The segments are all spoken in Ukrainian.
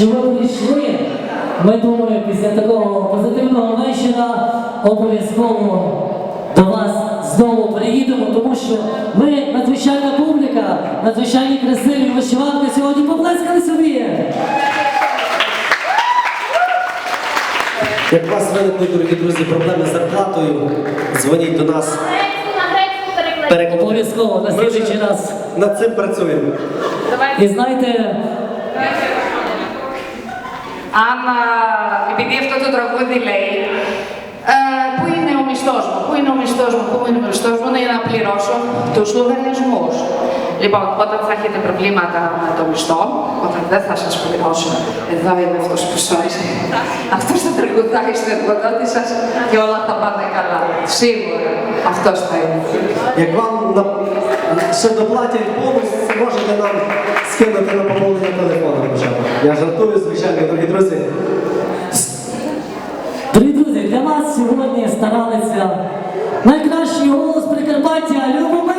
що ви прийшли. Ми думаю, після такого позитивного вечора обов'язково до вас знову приїдемо, тому що ви надзвичайна публіка, надзвичайні красиві вишиванки сьогодні поплескали собі. Як у вас виникнуть, дорогі друзі, проблеми з зарплатою, дзвоніть до нас. Обов'язково на слідчий раз. Над цим працюємо. І знаєте, Άμα, επειδή αυτό το τραγούδι λέει, ε, πού είναι ο μισθός μου, πού είναι ο μισθός μου, πού είναι ο μισθός μου, είναι για να πληρώσω τους λογαριασμούς. Λοιπόν, όταν θα έχετε προβλήματα με το μισθό, όταν δεν θα σας πληρώσω, εδώ είναι αυτός που σώζει. Αυτός θα τραγουδάει στην εργοδότη σας και όλα θα πάνε καλά. Σίγουρα αυτός θα είναι. Як вам на- ще доплатять бонус, можете нам скинути Я жартую, звичайно, дорогі друзі. Дорогі друзі, для вас сьогодні старалися найкращий голос Прикарпаття Любомир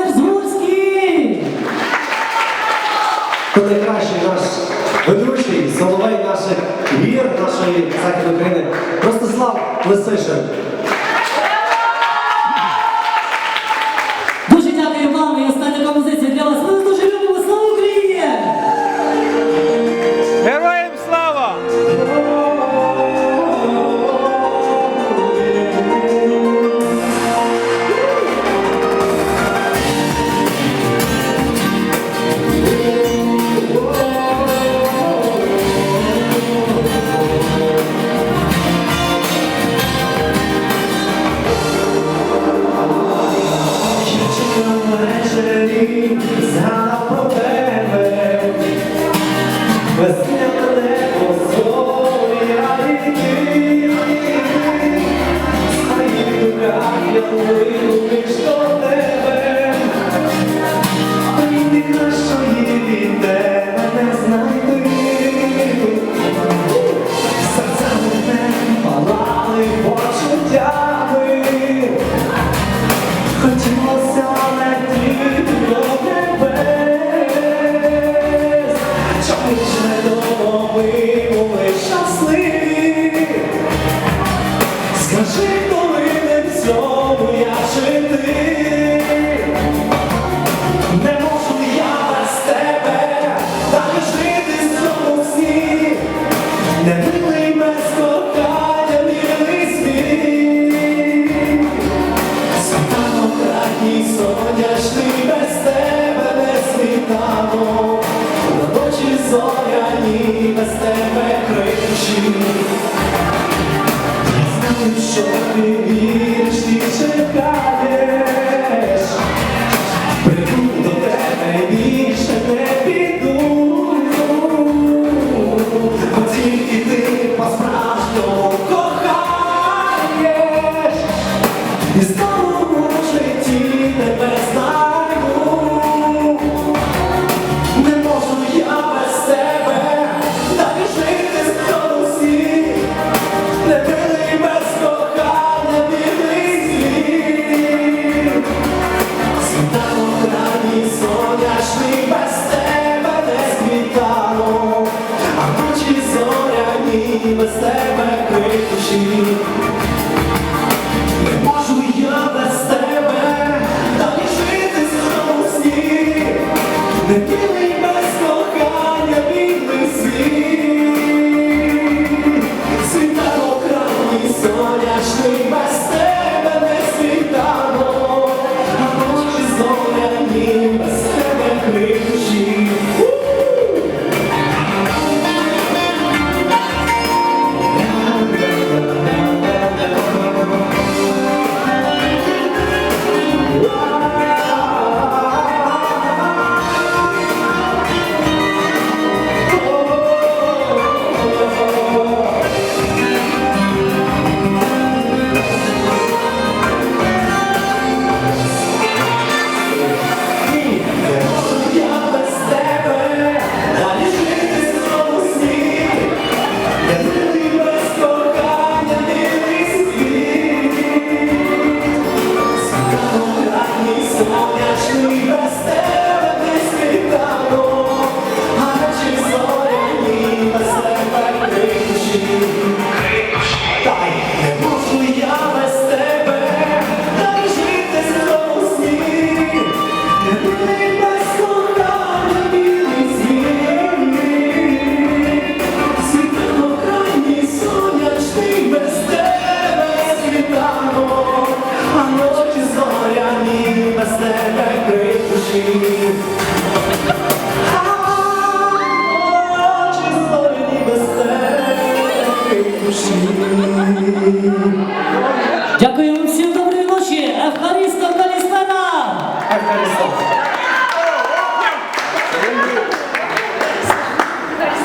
що тебе крик душі. А очі зоряні без тебе крик душі.